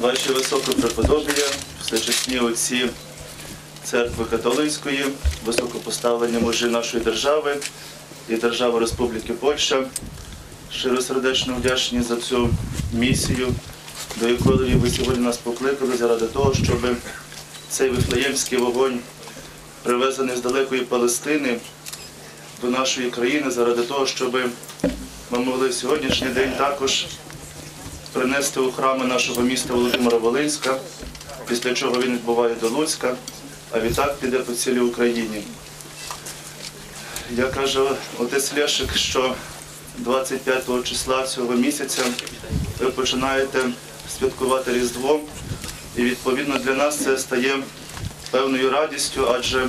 Ваші високопреподобія, всечесні отці церкви католицької, високопоставлені мужі нашої держави і держави Республіки Польща, щиросердечно вдячні за цю місію, до якої ви сьогодні нас покликали заради того, щоб цей вифлеємський вогонь, привезений з далекої Палестини до нашої країни, заради того, щоб ми могли сьогоднішній день також принести у храми нашого міста Володимира Волинська, після чого він відбуває до Луцька, а відтак піде по цілій Україні. Я кажу, отець Лешик, що 25 числа цього місяця ви починаєте святкувати Різдво, і відповідно для нас це стає певною радістю, адже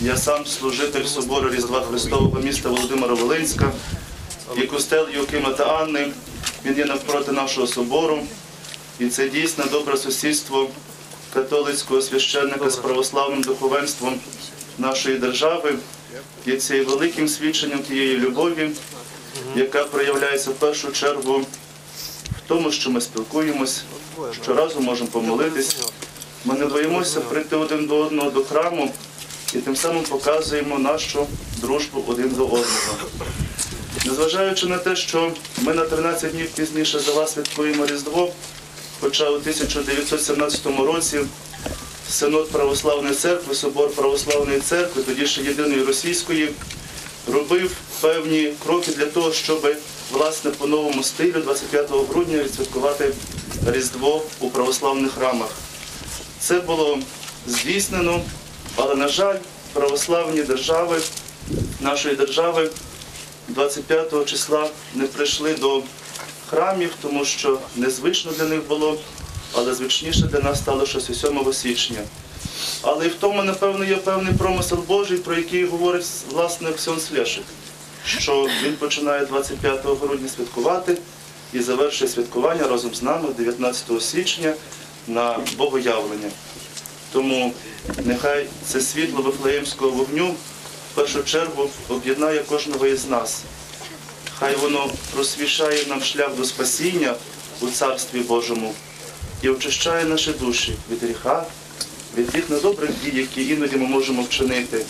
я сам служитель собору Різдва Христового міста Володимира Волинська і костел Йокима та Анни. Він є навпроти нашого собору. І це дійсно добре сусідство католицького священника з православним духовенством нашої держави. Є це великим свідченням тієї любові, яка проявляється в першу чергу в тому, що ми спілкуємось, що разом можемо помолитись. Ми не боїмося прийти один до одного до храму і тим самим показуємо нашу дружбу один до одного. Незважаючи на те, що ми на 13 днів пізніше за вас святкуємо Різдво, хоча у 1917 році Синод Православної церкви, Собор Православної церкви, тоді ще єдиної російської, робив певні кроки для того, щоб власне по новому стилю 25 грудня відсвяткувати Різдво у православних храмах. Це було здійснено, але, на жаль, православні держави, нашої держави 25 числа не прийшли до храмів, тому що незвично для них було, але звичніше для нас стало щось 7 січня. Але і в тому, напевно, є певний промисел Божий, про який говорить власне Ксьонс Лешик, що він починає 25 грудня святкувати і завершує святкування разом з нами 19 січня на Богоявлення. Тому нехай це світло Вифлеємського вогню першу чергу об'єднає кожного із нас. Хай воно просвішає нам шлях до спасіння у Царстві Божому і очищає наші душі від гріха, від тих недобрих дій, які іноді ми можемо вчинити.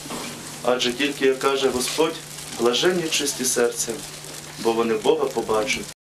Адже тільки, як каже Господь, блаженні чисті серцем, бо вони Бога побачать.